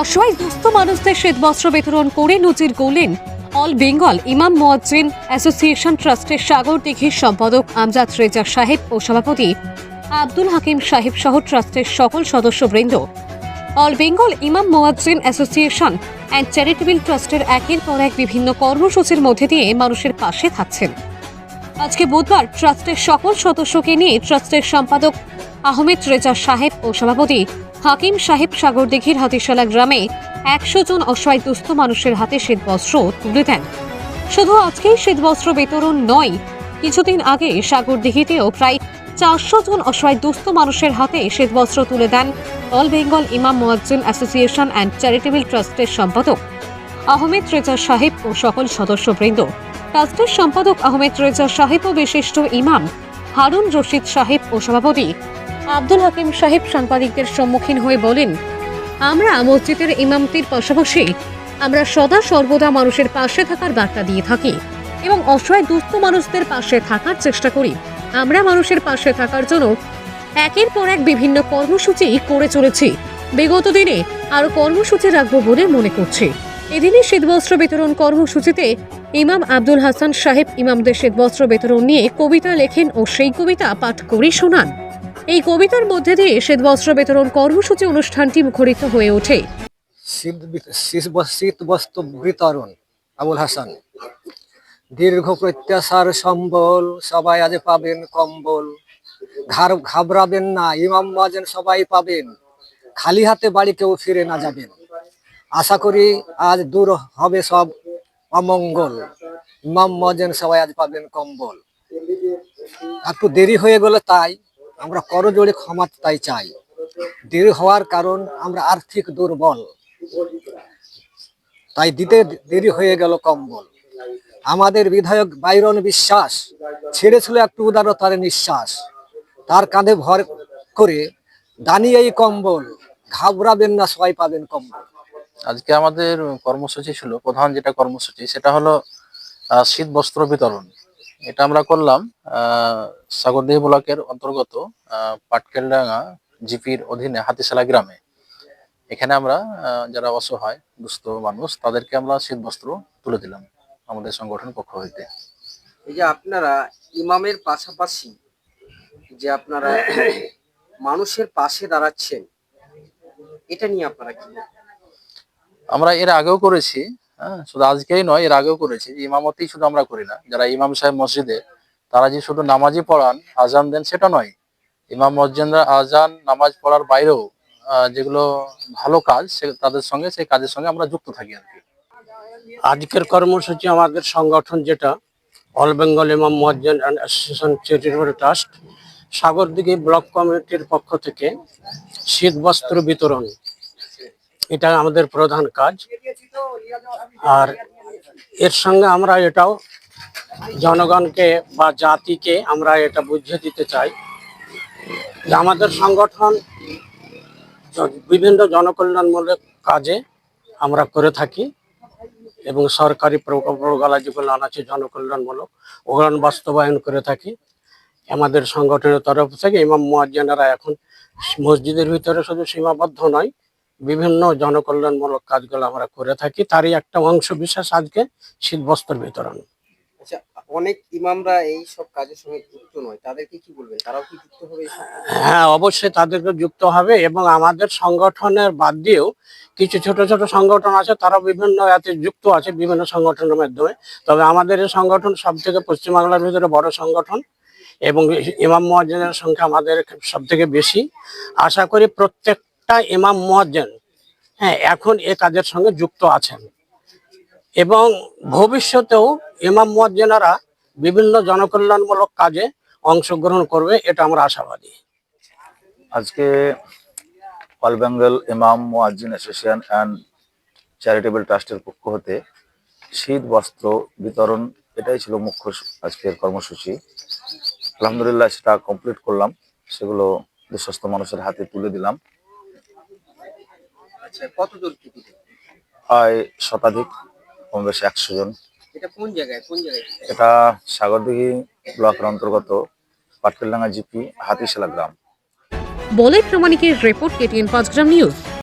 অসহায় দুস্থ মানুষদের শ্বেতবস্ত্র বিতরণ করে নজির গড়লেন অল বেঙ্গল ইমাম মোয়াজ্জিন অ্যাসোসিয়েশন ট্রাস্টের সাগর দিঘির সম্পাদক আমজাদ রেজা সাহেব ও সভাপতি আব্দুল হাকিম সাহেব সহ ট্রাস্টের সকল সদস্যবৃন্দ। অল বেঙ্গল ইমাম মোয়াজ্জিন অ্যাসোসিয়েশন অ্যান্ড চ্যারিটেবল ট্রাস্টের একের পর এক বিভিন্ন কর্মসূচির মধ্যে দিয়ে মানুষের পাশে থাকছেন। আজকে বুধবার ট্রাস্টের সকল সদস্যকে নিয়ে ট্রাস্টের সম্পাদক আহমেদ রেজা সাহেব ও সভাপতি হাকিম সাহেব সাগরদিঘির হাতিশালা গ্রামে একশো জন অসহায় দুস্থ মানুষের হাতে শীতবস্ত্র তুলে দেন। শুধু আজকেই শীতবস্ত্র বিতরণ নয়, কিছুদিন আগে সাগরদিঘিতেও প্রায় চারশো জন অসহায় দুস্থ মানুষের হাতে শীতবস্ত্র তুলে দেন অল বেঙ্গল ইমাম মোয়াজ্জিন অ্যাসোসিয়েশন অ্যান্ড চ্যারিটেবল ট্রাস্টের সম্পাদক আহমেদ রেজা সাহেব ও সকল সদস্যবৃন্দ। ট্রাস্টের সম্পাদক আহমেদ রেজা সাহেব ও বিশিষ্ট ইমাম হারুন রশিদ সাহেব ও সভাপতি আব্দুল হাকিম সাহেব সাংবাদিকদের সম্মুখীন হয়ে বলেন, আমরা মসজিদের ইমামতির পাশাপাশি আমরা সদা সর্বদা মানুষের পাশে থাকার বার্তা দিয়ে থাকি এবং অসহায় দুস্থ মানুষদের পাশে থাকার চেষ্টা করি। আমরা মানুষের পাশে থাকার জন্য একের পর এক বিভিন্ন কর্মসূচি করে চলেছি। বিগত দিনে আরও কর্মসূচি রাখব বলে মনে করছি। এদিনে শীতবস্ত্র বিতরণ কর্মসূচিতে ইমাম আব্দুল হাসান সাহেব ইমামদের শীতবস্ত্র বিতরণ নিয়ে কবিতা লেখেন ও সেই কবিতা পাঠ করে শোনান। এই কবিতার মধ্যে দিয়ে শীতবস্ত্র বিতরণ কর্মসূচি অনুষ্ঠানটি মুখরিত হয়ে ওঠে। শীত শীত শীত বস্ত্র বিতরণ, আবুল হাসান। দীর্ঘ প্রত্যাশার সম্বল, সবাই আজ পাবেন কম্বল। ঘাবড়াবেন না, ইমাম মাজেন সবাই পাবেন। খালি হাতে বাড়ি কেউ ফিরে না যাবেন। আশা করি আজ দূর হবে সব অমঙ্গল। ইমাম মজেন সবাই আজ পাবেন কম্বল। একটু দেরি হয়ে গেল তাই আমরা করজোড়ে ক্ষমা তাই চাই। দেরি হওয়ার কারণ আমরা আর্থিক দুর্বল। তাই দিতে দেরি হয়ে গেল কম্বল। আমাদের বিধায়ক বাইরন বিশ্বাস ছেড়েছিল একটু উদারতার নিঃশ্বাস। তার কাঁধে ভর করে দাঁড়িয়ে এই কম্বল, ঘাবড়াবেন না, সবাই পাবেন কম্বল। আজকে আমাদের কর্মসূচি ছিল, প্রধান যেটা কর্মসূচি, সেটা হলো শীত বস্ত্র বিতরণ। এটা আমরা করলাম আহ, সাগরদিঘি ব্লকের অন্তর্গত পাটকেলডাঙ্গা জিপির অধীনে হাতিশালা গ্রামে। এখানে আমরা যারা অসহায় দুস্থ মানুষ তাদেরকে আমরা শীত বস্ত্র তুলে দিলাম আমাদের সংগঠন পক্ষ হইতে। এই যে আপনারা ইমামের পাশাপাশি যে আপনারা মানুষের পাশে দাঁড়াচ্ছেন এটা নিয়ে আপনারা কি আমরা এর আগেও করেছি হ্যাঁ শুধু আজকেই নয়, এর আগেও করেছি। ইমামতি শুধু আমরা করি না। যারা ইমাম সাহেব মসজিদে, তারা যে শুধু নামাজি পড়ান, আজান দেন, সেটা নয়। ইমাম মসজিদরা আজান, নামাজ পড়ার বাইরেও যেগুলো ভালো কাজ, সে- তাদের সঙ্গে, সেই কাজের সঙ্গে আমরা যুক্ত থাকি আর কি। আজকের কর্মসূচি আমাদের সংগঠন যেটা, all Bengal Imam Muazzin and association charitable trust, Sagardighi block কমিটির পক্ষ থেকে শীত বস্ত্র বিতরণ। এটা আমাদের প্রধান কাজ। আর এর সঙ্গে আমরা এটাও জনগণকে বা জাতিকে আমরা এটা বুঝিয়ে দিতে চাই যে আমাদের সংগঠন বিভিন্ন জনকল্যাণমূলক কাজে আমরা করে থাকি এবং সরকারি প্রকল্পগুলো যেগুলো আছে জনকল্যাণমূলক ওগুলো বাস্তবায়ন করে থাকি। আমাদের সংগঠনের তরফ থেকে ইমাম মুয়াজ্জিনেরা এখন মসজিদের ভিতরে শুধু সীমাবদ্ধ নয় বিভিন্ন জনকল্যাণমূলক কাজগুলো আমরা করে থাকি তারই একটা অংশ বিশেষ আজকে শীত বস্ত্র বিতরণ। আচ্ছা অনেক ইমামরা এই সব কাজের সঙ্গে যুক্ত নয় তাদেরকে কি বলবেন? তারাও কি যুক্ত হবে? হ্যাঁ অবশ্যই তাদেরকে যুক্ত হবে এবং আমাদের সংগঠনের বাদ দিয়েও কিছু ছোট ছোট সংগঠন আছে তারা বিভিন্ন এতে যুক্ত আছে বিভিন্ন সংগঠনের মাধ্যমে। তবে আমাদের এই সংগঠন সব থেকে পশ্চিমবাংলার ভিতরে বড় সংগঠন এবং ইমাম মহাজনের সংখ্যা আমাদের সব থেকে বেশি। আশা করি প্রত্যেকটা ইমাম মহাজন হ্যাঁ এখন এ কাজের সঙ্গে যুক্ত আছেন। এবং ভবিষ্যতেও ইমাম মুয়াজ্জিনেরা বিভিন্ন জনকল্যাণমূলক কাজে অংশগ্রহণ করবে, এটা আমরা আশাবাদী। আজকে অল বেঙ্গল ইমাম মুয়াজ্জিন অ্যাসোসিয়েশন অ্যান্ড চ্যারিটেবল ট্রাস্টের পক্ষ হতে শীত, বস্ত্র বিতরণ, এটাই ছিল মুখ্য আজকের কর্মসূচি। আলহামদুলিল্লাহ সেটা কমপ্লিট করলাম, সেগুলো বিশ্বস্ত মানুষের হাতে তুলে দিলাম। আচ্ছা কতজন কি দিবে প্রায় শতাধিক কম বেশি একশো জন। এটা কোন জায়গায়? কোন জায়গায়? এটা সাগরদিঘি ব্লকের অন্তর্গত পাটকেলডাঙ্গা জিপি হাতিশালা গ্রাম। বলে প্রমাণিকের রিপোর্ট কেটিএন পাঁচ গ্রাম নিউজ।